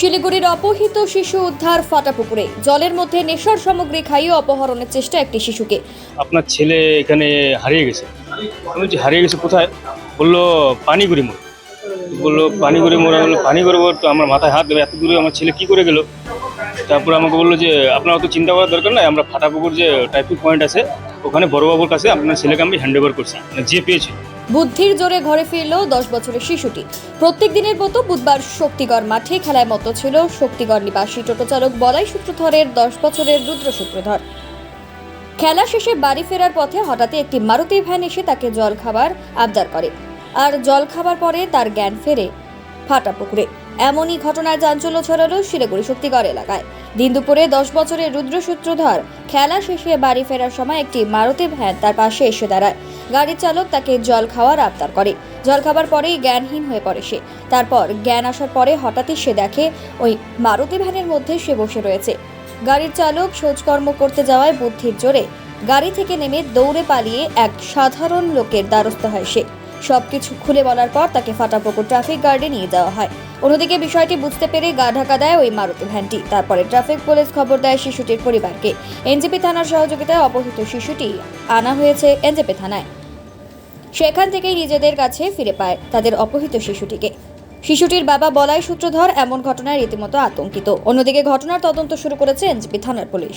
শিলিগুড়ির অপহৃত শিশু উদ্ধার ফাটাপুকুরে। জলের মধ্যে নেশার সামগ্রী খাইয়ে অপহরণের চেষ্টা একটি শিশুকে। আপনার ছেলে এখানে হারিয়ে গেছে। আমি বলছি, হারিয়ে গেছে কোথায়? বলল, পানিগুড়ি মোড়। বলল, পানিগুড়ি মোড়। আমি বলল পানিগুড়ি মোড় তো আমার মাথায় হাত দেবে, এত দূরে আমার ছেলে কি করে গেল? তারপর আমাকে বলল যে, আপনার অত চিন্তা করার দরকার নাই, আমরা ফাটাপুকুর যে ট্রাফিক পয়েন্ট আছে, ওখানে বড়বাবুর কাছে আপনার ছেলেকে আমি হ্যান্ড ওভার করছি। মানে যে পেয়েছি বুদ্ধির জোরে ঘরে ফিরল দশ বছরের শিশুটি। প্রত্যেক দিনের মতো বুধবার শক্তিগড় মাঠে খেলায় মতো ছিল শক্তিগড় নিবাসী টোটো চালক বলাই সূত্রধরের দশ বছরের রুদ্র সূত্রধর। খেলা শেষে বাড়ি ফেরার পথে হঠাৎই একটি মারুতি ভ্যান এসে তাকে জল খাবার আবদার করে। আর জল খাবার পরে তার জ্ঞান ফেরে ফাটা পুকুরে। এমনই ঘটনায় চাঞ্চল্য ছড়ালো শিলিগুড়ি শক্তিগড় এলাকায়। দিন দুপুরে দশ বছরের রুদ্র সূত্রধর খেলা শেষে বাড়ি ফেরার সময় একটি মারুতি ভ্যান তার পাশে এসে দাঁড়ায়। গাড়ির চালক তাকে জল খাওয়ার আবদার করে। জল খাবার পরেই জ্ঞানহীন হয়ে পড়ে সে। তারপর জ্ঞান আসার পরে হঠাৎই সে দেখে ওই মারুতি ভ্যানের মধ্যে সে বসে রয়েছে। গাড়ির চালক শোচকর্ম করতে যাওয়ায় বুদ্ধির জোরে গাড়ি থেকে নেমে দৌড়ে পালিয়ে এক সাধারণ লোকের দ্বারস্থ হয় সে। সবকিছু খুলে বলার পর তাকে ফাটাপুকুর ট্রাফিক গার্ডে নিয়ে যাওয়া হয়। অন্যদিকে বিষয়টি বুঝতে পেরে গা ঢাকা দেয় ওই মারুতি ভ্যানটি। তারপরে ট্রাফিক পুলিশ খবর দেয় শিশুটির পরিবারকে। এনজেপি থানার সহযোগিতায় অপহৃত শিশুটি আনা হয়েছে এনজেপি থানায়। সেখান থেকেই নিজেদের কাছে ফিরে পায় তাদের অপহৃত শিশুটিকে। শিশুটির বাবা বলাই সূত্রধর এমন ঘটনায় রীতিমতো আতঙ্কিত। অন্যদিকে ঘটনার তদন্ত শুরু করেছে এনজিপি থানার পুলিশ।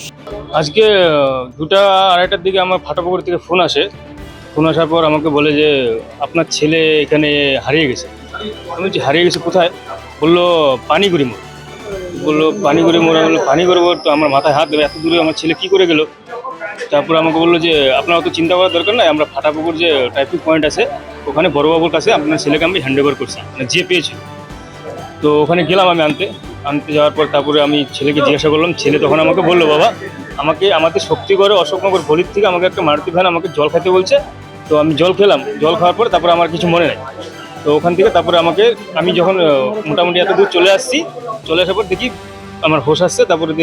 আজকে দুটা আড়াইটার দিকে আমার ফাটাপুকুর থেকে ফোন আসে। ফোন আসার পর আমাকে বলে যে, আপনার ছেলে এখানে হারিয়ে গেছে। আমি বলছি, হারিয়ে গেছে কোথায়? বলল, পানিগুড়ি মোড়। বলল, পানিগুড়ি মোড়? বলল পানিগুড়ি মোড় তো আমার মাথায় হাত দেবে। এত দূরে আমার ছেলে কি করে গেল? তারপর আমাকে বলল যে, আপনার অত চিন্তা করার দরকার নাই, আমরা ফাটাপুকুর যে ট্রাফিক পয়েন্ট আছে, ওখানে বড়বাবুর কাছে আপনার ছেলেকে আমি হ্যান্ড ওভার করছি মানে যে পেয়েছি। তো ওখানে গেলাম আমি আনতে আনতে যাওয়ার পর তারপরে আমি ছেলেকে জিজ্ঞাসা করলাম, ছেলে তখন আমাকে বলল, বাবা, আমাকে, আমাদের শক্তিগড়ে অশোকনগর গলির থেকে আমাকে একটা মারুতি ভ্যান আমাকে জল খেতে বলছে, তো আমি জল খেলাম, জল খাওয়ার পর তারপরে আমার কিছু মনে নেই। তো ওখান থেকে তারপরে আমাকে, আমি যখন, মোটামুটি এত দূর চলে আসছি, চলে আসার পর দেখি আমার হোশ আসছে, তারপরে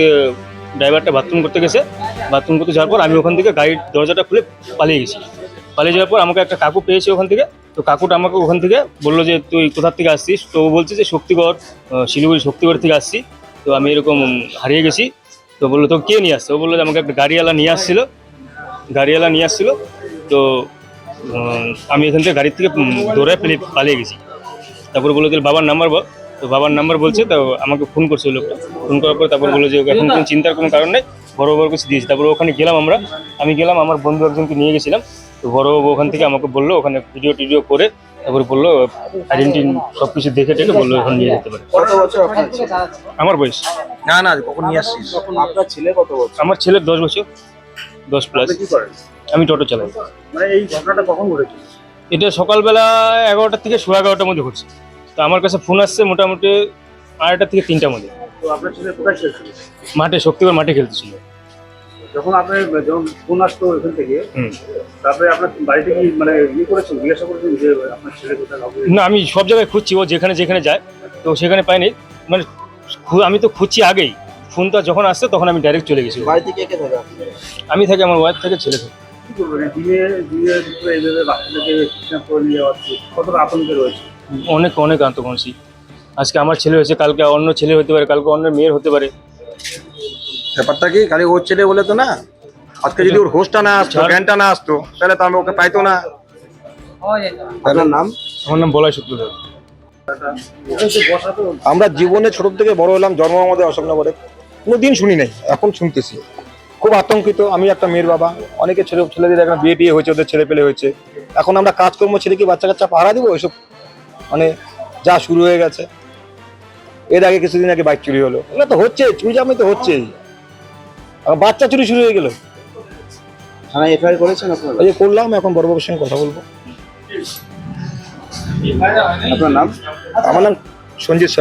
ড্রাইভারটা বাথরুম করতে গেছে। বাথরুম করতে যাওয়ার পর আমি ওখান থেকে গাড়ির দরজাটা খুলে পালিয়ে গেছি। পালিয়ে যাওয়ার পর আমাকে একটা কাকু পেয়েছে ওখান থেকে। তো কাকুটা আমাকে ওখান থেকে বলল যে, তুই কোথার থেকে আসছিস? তো বলছে যে, শক্তিগড় শিলিগুড়ি শক্তিগড় থেকে আসছি। তো আমি এরকম হারিয়ে গেছি। তো বলল তো কে নিয়ে আসছে? ও বলল যে, আমাকে একটা গাড়িওয়ালা নিয়ে আসছিল। গাড়িওয়ালা নিয়ে আসছিল। তো আমি এখান থেকে গাড়ির থেকে দৌড়ায় পেলে পালিয়ে গেছি। তারপর বলল যে বাবার নাম্বার বল। তো বাবার নাম্বার বলছে তো আমাকে ফোন করছে ওই লোকটা। ফোন করার পর তারপর বলল যে এখন কোনো চিন্তার কোনো কারণ নেই বড় বড় কিছু দিয়েছি। তারপর ওখানে গেলাম আমরা। আমি গেলাম আমার বন্ধু একজনকে নিয়ে গেছিলাম। তো বড়বাবু ওখান থেকে আমাকে বলল ওখানে ভিডিও টিডিও করে তারপরে বলল আইডেন্টি সব কিছু দেখে টেকে বলল এখন নিয়ে যেতে পারে? আমার বয়স। না না কখন নিয়ে আসছিস? আপনার ছেলে কত বছর? আমার ছেলের দশ বছর দশ প্লাস আমি টোটো চালাই। মানে এই ঘটনাটা কখন ঘটেছে? এটা সকালবেলা এগারোটার থেকে সোয়া এগারোটার মধ্যে ঘটছে। তো আমার কাছে ফোন আসছে মোটামুটি আড়াইটা থেকে তিনটার মধ্যে। তো আপনার ছেলে কোথায় ছিল মাঠে শক্তিগড় মাঠে খেলতেছিল। যখন ফোন আসতো থেকে তারপরে আপনার বাড়িতে কি মানে ইয়ে করেছেন জিজ্ঞাসা করেছেন যে আপনার ছেলে কোথায় না আমি সব জায়গায় খুঁজছি ও যেখানে যেখানে যায় তো সেখানে পাইনি। মানে আমি তো খুঁজছি আগেই। ফোনটা যখন আসছে তখন আমি ডাইরেক্ট চলে গেছি। বাড়িতে কে কে থাকে? আমি থাকি আমার ওয়াইফ থেকে ছেলে থাকে। কি করবেন দিনে দিনে এইভাবে বাচ্চাদেরকে করে নিয়ে যাচ্ছে কতটা আতঙ্কে রয়েছে? অনেক অনেক আন্তকংশী আজকে আমার ছেলে হয়েছে কালকে অন্য ছেলে হতে পারে কালকে অন্য মেয়ের হতে পারে। ব্যাপারটা কি? খালি ওর ছেলে বলে তো না? আজকে যদি ওর হোস্টটা না আসতো জ্ঞানটা না আসতো তাহলে তো আমি ওকে পাইতো না। আপনার নাম? আমার নাম বলাই সূত্রধর আমরা জীবনে ছোট থেকে বড় হলাম জন্ম আমাদের অশোকনগরে। কোনোদিন শুনি নাই এখন শুনতেছি। খুব আতঙ্কিত আমি একটা মেয়ের বাবা। অনেকে ছেলে ছেলেদের এখন বিয়ে টিয়ে হয়েছে ওদের ছেলে পেলে হয়েছে। এখন আমরা কাজকর্ম ছেলে কি বাচ্চা কাচ্চা পাহারা দিব এসব মানে যা শুরু হয়ে গেছে। এর আগে কিছুদিন আগে বাইক চুরি হলো। এগুলো তো হচ্ছে চুরি জামি তো হচ্ছেই। আর বাচ্চা চুরি শুরু হয়ে গেল। থানায় এফআইআর করেছেন আপনারা? যে করলাম এখন বড় বাবুর সঙ্গে কথা বলব। আপনার নাম? আমার নাম সঞ্জিত